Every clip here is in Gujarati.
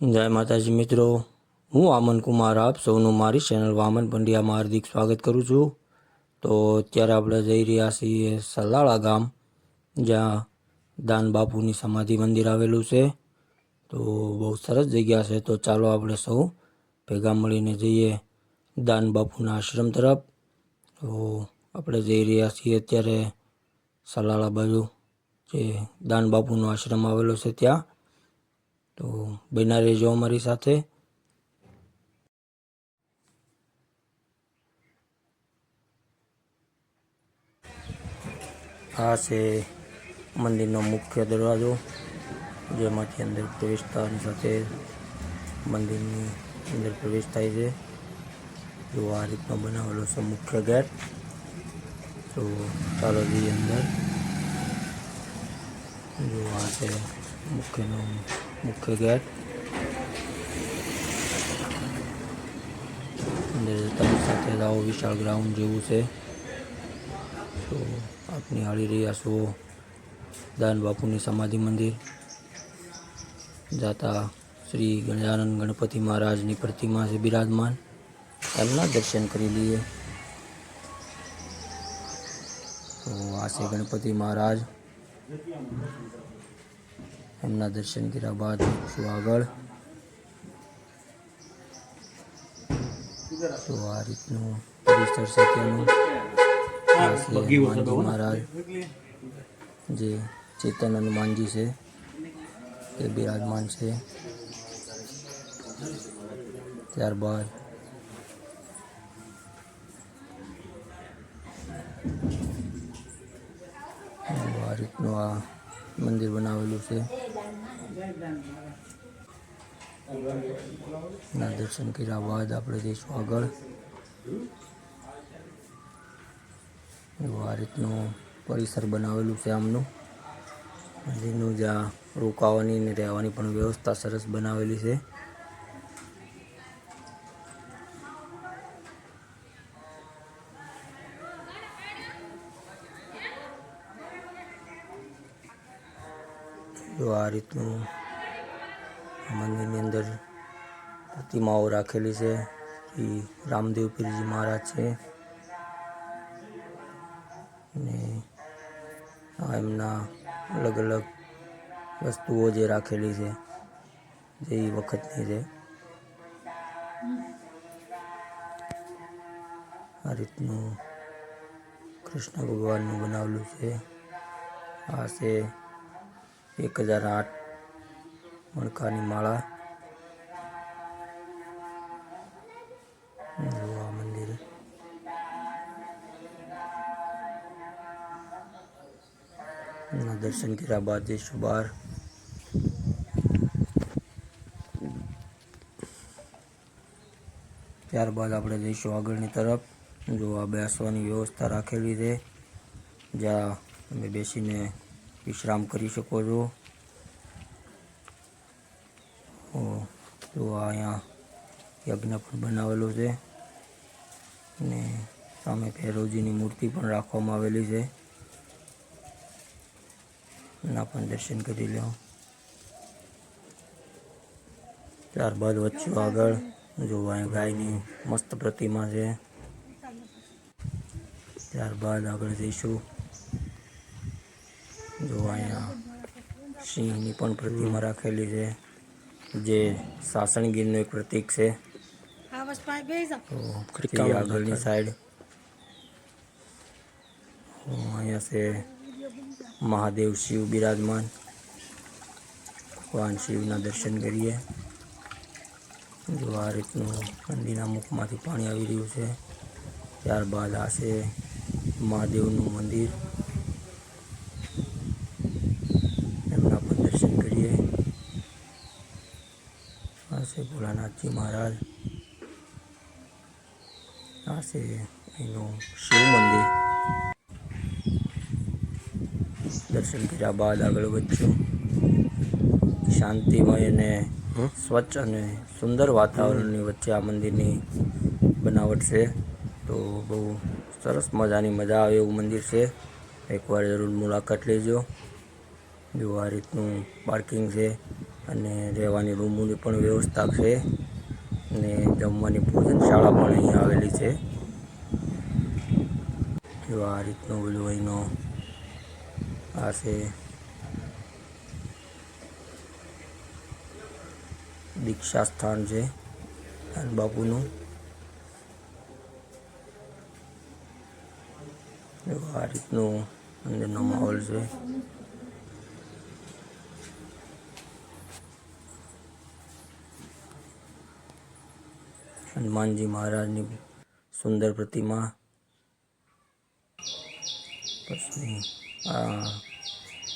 જય માતાજી મિત્રો. હું આમન કુમાર આપ સૌનું મારી ચેનલ વામન પંડ્યામાં હાર્દિક સ્વાગત કરું છું. તો અત્યારે આપણે જઈ રહ્યા છીએ સલાળા ગામ, જ્યાં દાન બાપુની સમાધિ મંદિર આવેલું છે. તો બહુ સરસ જગ્યા છે. તો ચાલો આપણે સૌ ભેગા મળીને જઈએ દાન બાપુના આશ્રમ તરફ. તો આપણે જઈ રહ્યા છીએ અત્યારે સલાળા બાજુ, જે દાન બાપુનો આશ્રમ આવેલો છે ત્યાં. તો બના રહેજો અમારી સાથે. આ છે મંદિરનો મુખ્ય દરવાજો, જેમાંથી અંદર પ્રવેશતાની સાથે મંદિરની અંદર પ્રવેશ થાય છે. જો આ રીતનો બનાવેલો છે મુખ્ય ગેટ તો ચાલો જઈએ અંદર. જો આ છે મુખ્યનો મુખ્ય ગેટ અંદર જતાની સાથે લાવો વિશાળ ગ્રાઉન્ડ જેવું છે. તો આપની હાળી રહ્યા છો દાન બાપુની સમાધિ મંદિર. જાતા શ્રી ગજાનંદ ગણપતિ મહારાજની પ્રતિમા છે બિરાજમાન. એમના દર્શન કરી લઈએ. તો આ છે ગણપતિ મહારાજ. એમના દર્શન કર્યા બાદ શું આગળ તો આ રીતનું પરિસર છે ત્યાંનું આ છે હનુમાનજી મહારાજ જે ચેતન હનુમાનજી છે તે બિરાજમાન છે ત્યારબાદ મંદિર બનાવેલું છે. ના, દર્શન કર્યા બાદ આપણે જઈશું આગળ. એવું આ રીતનું પરિસર બનાવેલું છે આમનું. મંદિરનું જ્યાં રોકાવાની ને રહેવાની પણ વ્યવસ્થા સરસ બનાવેલી છે. જો આ રીતનું મંદિરની અંદર પ્રતિમાઓ રાખેલી છે. શ્રી રામદેવ પીરજી મહારાજ છે. અને આ એમના અલગ અલગ વસ્તુઓ જે રાખેલી છે, જે એ વખતની છે. આ રીતનું કૃષ્ણ ભગવાનનું બનાવેલું છે. આ છે એક હજાર આઠ મણકાની માળા જો આ મંદિર ના દર્શન કર્યા બાદ જઈશું બહાર ત્યારબાદ આપણે જઈશું આગળની તરફ જો આ બેસવાની વ્યવસ્થા રાખેલી છે જ્યાં તમે બેસીને વિશ્રામ કરી શકો છો. જો અહીંયા યજ્ઞ પણ બનાવેલો છે. અને સામે ભૈરવજીની મૂર્તિ પણ રાખવામાં આવેલી છે. એના પણ દર્શન કરી લો ત્યારબાદ વચ્ચે આગળ. જો અહીંયા ગાયની મસ્ત પ્રતિમા છે. ત્યારબાદ આગળ જઈશું. સિંહની પણ પ્રતિમા રાખેલી છે જે સાસણગીરનું એક પ્રતીક છે. આગળની સાઈડ અહીંયા છે મહાદેવ શિવ બિરાજમાન. ભગવાન શિવના દર્શન કરીએ. જો આ રીતનું નદીના મુખમાંથી પાણી આવી રહ્યું છે ત્યારબાદ આ છે મહાદેવનું મંદિર એમના પણ દર્શન કરીએ આ છે ભોળાનાથજી મહારાજ. આ છે અહીંનું શિવ મંદિર. દર્શન કર્યા બાદ આગળ વધશું શાંતિમય અને સ્વચ્છ અને સુંદર વાતાવરણની વચ્ચે આ મંદિરની બનાવટ છે. તો બહુ સરસ મજાની મજા આવે એવું મંદિર છે. એકવાર જરૂર મુલાકાત લેજો. જો આ રીતનું પાર્કિંગ છે અને રહેવાની રૂમોની પણ વ્યવસ્થા છે. અને જમવાની ભોજનશાળા પણ અહીંયા આવેલી છે. જો આ રીતનો બધું અહીંનો આ છે. દીક્ષા સ્થાન છે બાપુનું. આ રીતનું અંદરનો માહોલ છે. હનુમાનજી મહારાજની સુંદર પ્રતિમા. પછી આ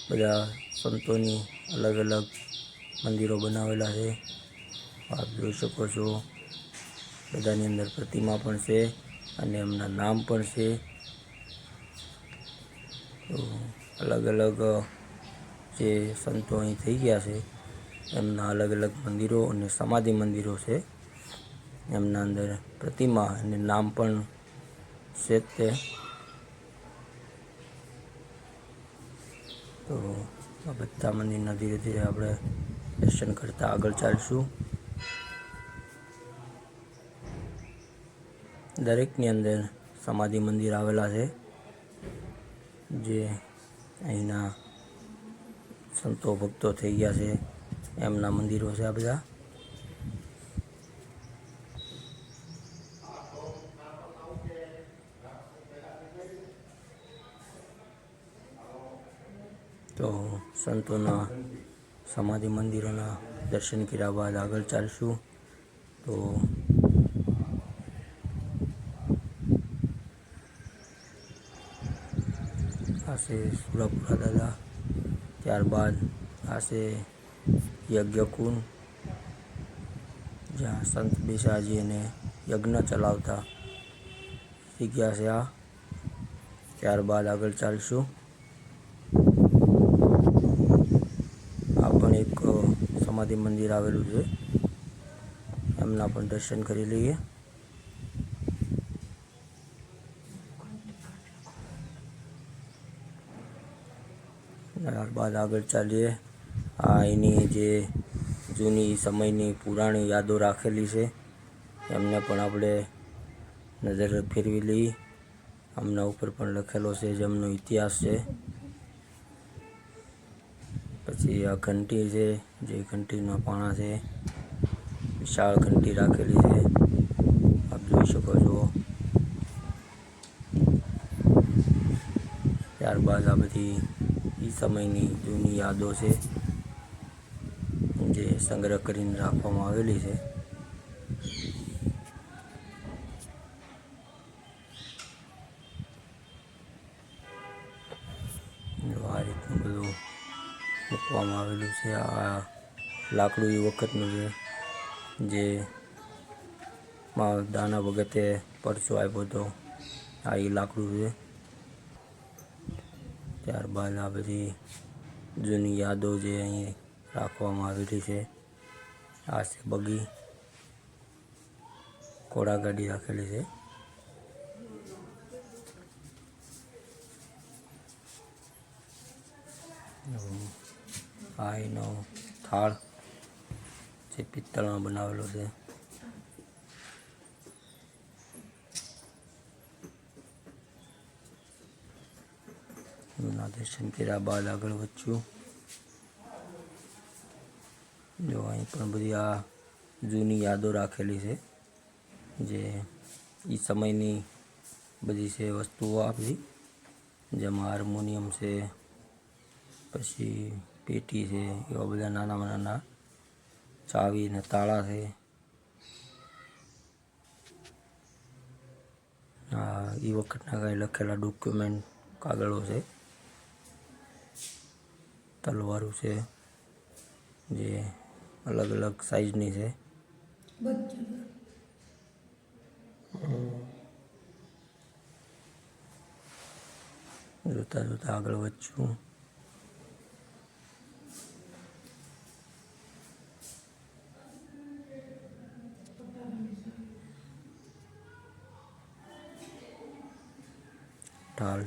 બધા સંતોની અલગ અલગ મંદિરો બનાવેલા છે. આપ જોઈ શકો છો, બધાની અંદર પ્રતિમા પણ છે અને એમના નામ પણ છે. તો અલગ અલગ, જે સંતો અહીં થઈ ગયા છે, એમના અલગ અલગ મંદિરો અને સમાધિ મંદિરો છે. એમના અંદર પ્રતિમા અને નામ પણ છે તે. તો આ બધા મંદિરના ધીરે ધીરે આપણે દર્શન કરતા આગળ ચાલશું. દરેકની અંદર સમાધિ મંદિર આવેલા છે, જે અહીંના સંતો ભક્તો થઈ ગયા છે. એમના મંદિરો છે આ બધા. તો સંતોના સમાધિ મંદિરોના દર્શન કર્યા બાદ આગળ ચાલશું. તો આ છે સુરાપુરા દાદા. ત્યારબાદ આ છે યજ્ઞકુંડ, જ્યાં સંત બેસાજી અને યજ્ઞ ચલાવતા જગ્યા છે આ. ત્યારબાદ આગળ ચાલશું આ પણ એક અ, સમાધિ મંદિર આવેલું છે. એમના પણ દર્શન કરી લઈએ. ત્યારબાદ આગળ ચાલીએ. આ એની જે જૂની સમયની પુરાણી યાદો રાખેલી છે. એમને પણ આપણે નજર ફેરવી લઈએ. આમના ઉપર પણ લખેલો છે, જેમનો ઇતિહાસ છે. પછી આ ઘંટી છે, જે ઘંટીના પાણા છે, વિશાળ ઘંટી રાખેલી છે. આપ જોઈ શકો છો. ત્યારબાદ આ બધી એ સમયની જૂની યાદો છે, જે સંગ્રહ કરીને રાખવામાં આવેલી છે. મૂકવામાં આવેલું છે. આ લાકડું એ વખતનું છે જે માં દાના વખતે પરચો આપ્યો હતો. આ એ લાકડું છે. ત્યારબાદ આ બધી જૂની યાદો જે અહીં રાખવામાં આવેલી છે. આ છે બગી. ઘોડાગાડી રાખેલી છે. આ એનો થાળ જે પિત્તળમાં બનાવેલો છે. દર્શન કર્યા બાદ આગળ વધ્યું જો અહીં પણ બધી આ જૂની યાદો રાખેલી છે, જે એ સમયની બધી છે વસ્તુઓ આપી, જેમાં હાર્મોનિયમ છે, પછી પેટી છે, એવા બધા નાના નાના ચાવી ને તાળા છે. એ વખતના કાંઈ લખેલા ડોક્યુમેન્ટ કાગળો છે. તલવારો છે, જે અલગ અલગ સાઈઝની છે. જોતા જોતા આગળ વધશું.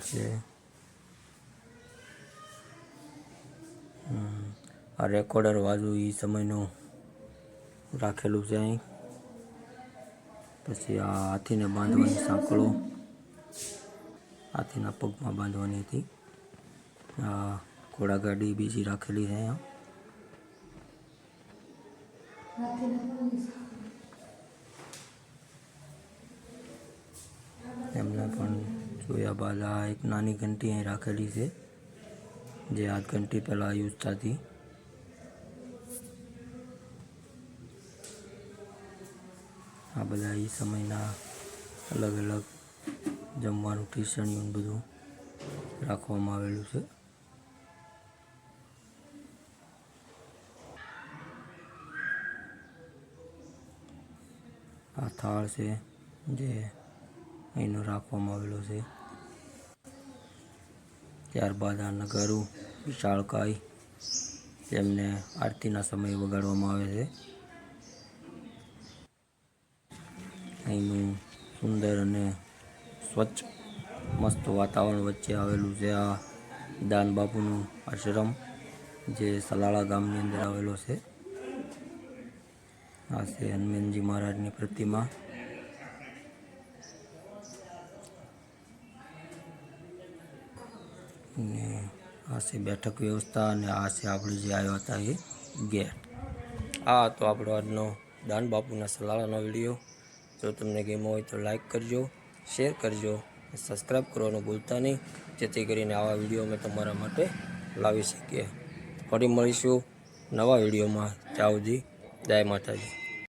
છે. આ રેકોર્ડર વાજુ એ સમયનું રાખેલું છે અહીં. પછી આ હાથીને બાંધવાની સાંકળો. હાથીના પગમાં બાંધવાની હતી. આ ઘોડાગાડી બીજી રાખેલી છે અહીંયા એમને પણ જોયા બાદ આ એક નાની ઘંટી અહીં રાખેલી છે, જે આ ઘંટી પહેલાં યુઝ થતી. આ બધા એ સમયના અલગ અલગ જમવાનું ટીસણીયું બધું રાખવામાં આવેલું છે. આ થાળ છે, જે અહીંનો રાખવામાં આવેલો છે. ત્યારબાદ આ નગારું વિશાળકાય તેમને આરતીના સમયે વગાડવામાં આવે છે. અહીંનું સુંદર અને સ્વચ્છ, મસ્ત વાતાવરણ વચ્ચે આવેલું છે આ દાન બાપુનું આશ્રમ, જે સલાળા ગામની અંદર આવેલો છે. આ છે હનુમાનજી મહારાજની પ્રતિમા. અને આ છે બેઠક વ્યવસ્થા અને આ છે આપણે જે આવ્યા હતા એ ગેટ. આ તો આપણો આજનો દાન બાપુના સલાળાનો વીડિયો. જો તમને ગેમો હોય તો લાઈક કરજો, શેર કરજો સબસ્ક્રાઈબ કરવાનું ભૂલતા નહીં. જેથી કરીને આવા વીડિયો અમે તમારા માટે લાવી શકીએ. ફરી મળીશું નવા વિડીયોમાં. ત્યાં સુધી જય માતાજી.